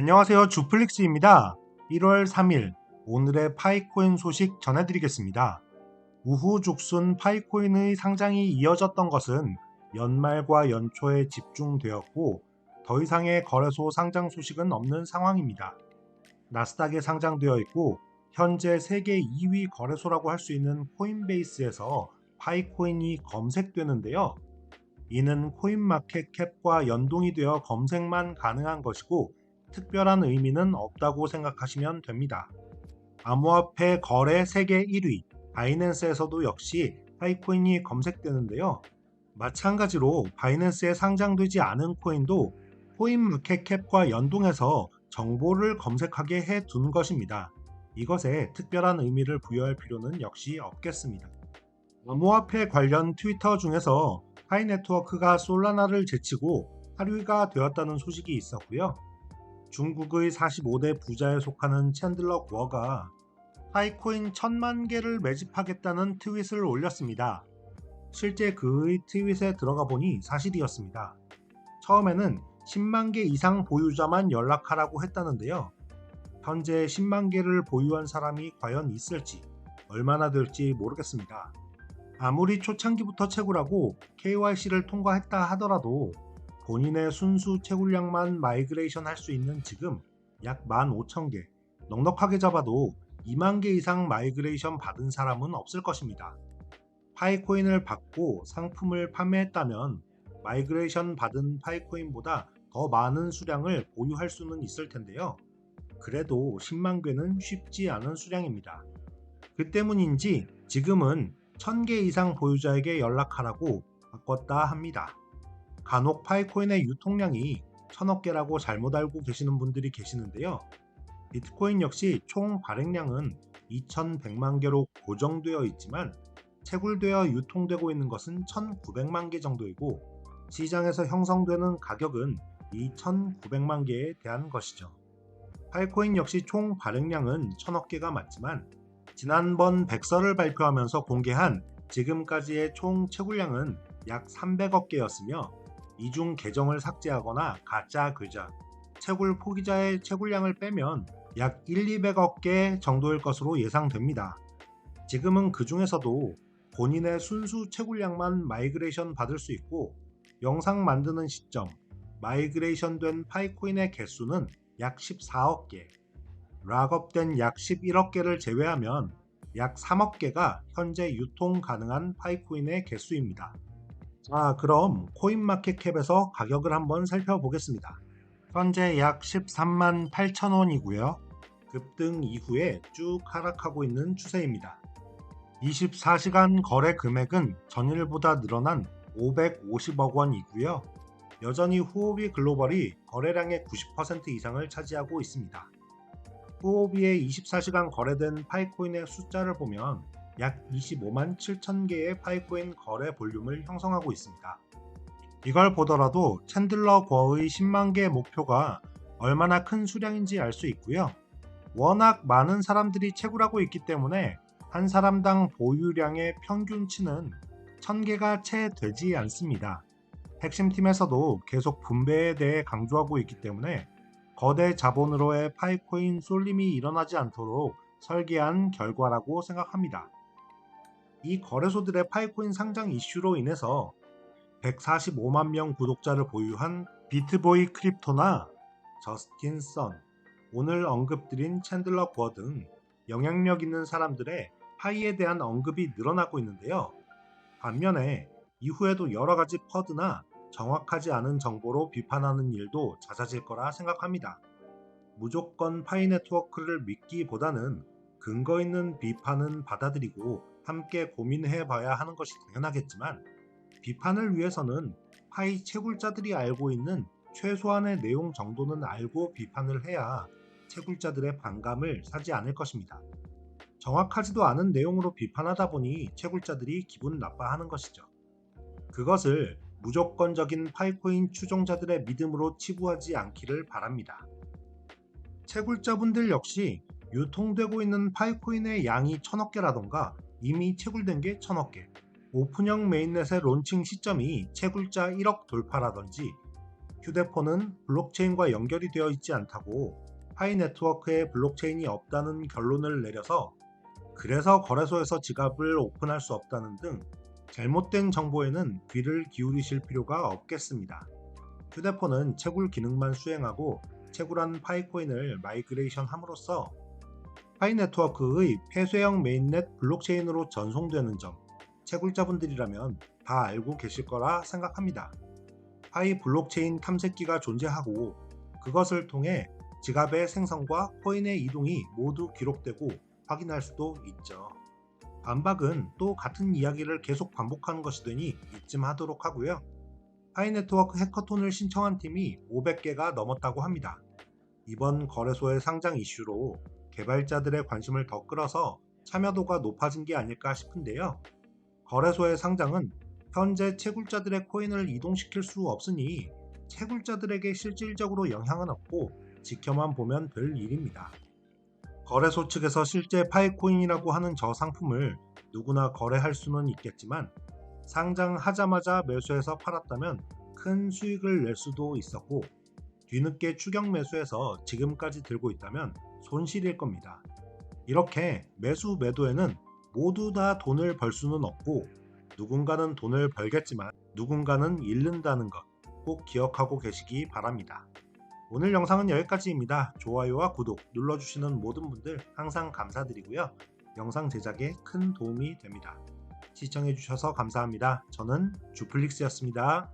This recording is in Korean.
안녕하세요. 주플릭스입니다. 1월 3일 오늘의 파이코인 소식 전해드리겠습니다. 우후죽순 파이코인의 상장이 이어졌던 것은 연말과 연초에 집중되었고 더 이상의 거래소 상장 소식은 없는 상황입니다. 나스닥에 상장되어 있고 현재 세계 2위 거래소라고 할 수 있는 코인베이스에서 파이코인이 검색되는데요. 이는 코인마켓캡과 연동이 되어 검색만 가능한 것이고 특별한 의미는 없다고 생각하시면 됩니다. 암호화폐 거래 세계 1위 바이낸스에서도 역시 파이코인이 검색되는데요. 마찬가지로 바이낸스에 상장되지 않은 코인도 코인마켓캡과 연동해서 정보를 검색하게 해 둔 것입니다. 이것에 특별한 의미를 부여할 필요는 역시 없겠습니다. 암호화폐 관련 트위터 중에서 파이네트워크가 솔라나를 제치고 8위가 되었다는 소식이 있었고요. 중국의 45대 부자에 속하는 챈들러 구어가 파이코인 천만 개를 매집하겠다는 트윗을 올렸습니다. 실제 그의 트윗에 들어가 보니 사실이었습니다. 처음에는 10만 개 이상 보유자만 연락하라고 했다는데요. 현재 10만 개를 보유한 사람이 과연 있을지 얼마나 될지 모르겠습니다. 아무리 초창기부터 채굴하고 KYC를 통과했다 하더라도 본인의 순수 채굴량만 마이그레이션 할 수 있는 지금 약 15,000개, 넉넉하게 잡아도 2만 개 이상 마이그레이션 받은 사람은 없을 것입니다. 파이코인을 받고 상품을 판매했다면 마이그레이션 받은 파이코인보다 더 많은 수량을 보유할 수는 있을 텐데요. 그래도 10만 개는 쉽지 않은 수량입니다. 그 때문인지 지금은 1000개 이상 보유자에게 연락하라고 바꿨다 합니다. 간혹 파이코인의 유통량이 1000억 개라고 잘못 알고 계시는 분들이 계시는데요. 비트코인 역시 총 발행량은 2100만 개로 고정되어 있지만 채굴되어 유통되고 있는 것은 1900만 개 정도이고 시장에서 형성되는 가격은 이 1900만 개에 대한 것이죠. 파이코인 역시 총 발행량은 1000억 개가 맞지만 지난번 백서를 발표하면서 공개한 지금까지의 총 채굴량은 약 300억 개였으며 이중 계정을 삭제하거나 가짜 글자, 채굴 포기자의 채굴량을 빼면 약 1, 200억 개 정도일 것으로 예상됩니다. 지금은 그 중에서도 본인의 순수 채굴량만 마이그레이션 받을 수 있고 영상 만드는 시점, 마이그레이션 된 파이코인의 개수는 약 14억 개, 락업된 약 11억 개를 제외하면 약 3억 개가 현재 유통 가능한 파이코인의 개수입니다. 자, 그럼 코인마켓캡에서 가격을 한번 살펴보겠습니다. 현재 약 13만 8천 원이고요. 급등 이후에 쭉 하락하고 있는 추세입니다. 24시간 거래 금액은 전일보다 늘어난 550억 원이고요. 여전히 후오비 글로벌이 거래량의 90% 이상을 차지하고 있습니다. 후오비의 24시간 거래된 파이코인의 숫자를 보면 약 25만 7천 개의 파이코인 거래 볼륨을 형성하고 있습니다. 이걸 보더라도 챈들러 거의 10만 개 목표가 얼마나 큰 수량인지 알 수 있고요. 워낙 많은 사람들이 채굴하고 있기 때문에 한 사람당 보유량의 평균치는 1000개가 채 되지 않습니다. 핵심팀에서도 계속 분배에 대해 강조하고 있기 때문에 거대 자본으로의 파이코인 쏠림이 일어나지 않도록 설계한 결과라고 생각합니다. 이 거래소들의 파이코인 상장 이슈로 인해서 145만 명 구독자를 보유한 비트보이 크립토나 저스틴 선, 오늘 언급드린 챈들러 구어 등 영향력 있는 사람들의 파이에 대한 언급이 늘어나고 있는데요. 반면에 이후에도 여러 가지 퍼드나 정확하지 않은 정보로 비판하는 일도 잦아질 거라 생각합니다. 무조건 파이 네트워크를 믿기보다는 근거 있는 비판은 받아들이고 함께 고민해 봐야 하는 것이 당연하겠지만 비판을 위해서는 파이 채굴자들이 알고 있는 최소한의 내용 정도는 알고 비판을 해야 채굴자들의 반감을 사지 않을 것입니다. 정확하지도 않은 내용으로 비판하다 보니 채굴자들이 기분 나빠하는 것이죠. 그것을 무조건적인 파이코인 추종자들의 믿음으로 치부하지 않기를 바랍니다. 채굴자분들 역시 유통되고 있는 파이코인의 양이 천억 개라던가 이미 채굴된 게 천억 개, 오픈형 메인넷의 론칭 시점이 채굴자 1억 돌파라든지 휴대폰은 블록체인과 연결이 되어 있지 않다고 파이 네트워크에 블록체인이 없다는 결론을 내려서 그래서 거래소에서 지갑을 오픈할 수 없다는 등 잘못된 정보에는 귀를 기울이실 필요가 없겠습니다. 휴대폰은 채굴 기능만 수행하고 채굴한 파이코인을 마이그레이션 함으로써 파이 네트워크의 폐쇄형 메인넷 블록체인으로 전송되는 점 채굴자분들이라면 다 알고 계실 거라 생각합니다. 파이 블록체인 탐색기가 존재하고 그것을 통해 지갑의 생성과 코인의 이동이 모두 기록되고 확인할 수도 있죠. 반박은 또 같은 이야기를 계속 반복하는 것이 되니 이쯤 하도록 하고요. 파이 네트워크 해커톤을 신청한 팀이 500개가 넘었다고 합니다. 이번 거래소의 상장 이슈로 개발자들의 관심을 더 끌어서 참여도가 높아진 게 아닐까 싶은데요. 거래소의 상장은 현재 채굴자들의 코인을 이동시킬 수 없으니 채굴자들에게 실질적으로 영향은 없고 지켜만 보면 될 일입니다. 거래소 측에서 실제 파이코인이라고 하는 저 상품을 누구나 거래할 수는 있겠지만 상장하자마자 매수해서 팔았다면 큰 수익을 낼 수도 있었고 뒤늦게 추격 매수해서 지금까지 들고 있다면 손실일 겁니다. 이렇게 매수 매도에는 모두 다 돈을 벌 수는 없고 누군가는 돈을 벌겠지만 누군가는 잃는다는 것 꼭 기억하고 계시기 바랍니다. 오늘 영상은 여기까지입니다. 좋아요와 구독 눌러주시는 모든 분들 항상 감사드리고요. 영상 제작에 큰 도움이 됩니다. 시청해주셔서 감사합니다. 저는 주플릭스였습니다.